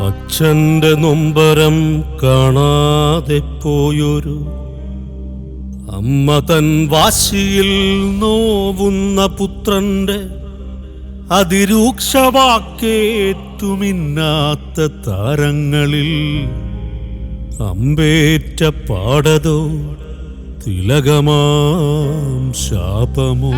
അച്ഛന്റെ നൊമ്പരം കാണാതെ പോയൊരു അമ്മ തൻ വാശിയിൽ നോവുന്ന പുത്രന്റെ അതിരൂക്ഷവാക്കേറ്റുമിന്നാത്ത താരങ്ങളിൽ അമ്പേറ്റ പാടതോ തിലകമാം ശാപമോ?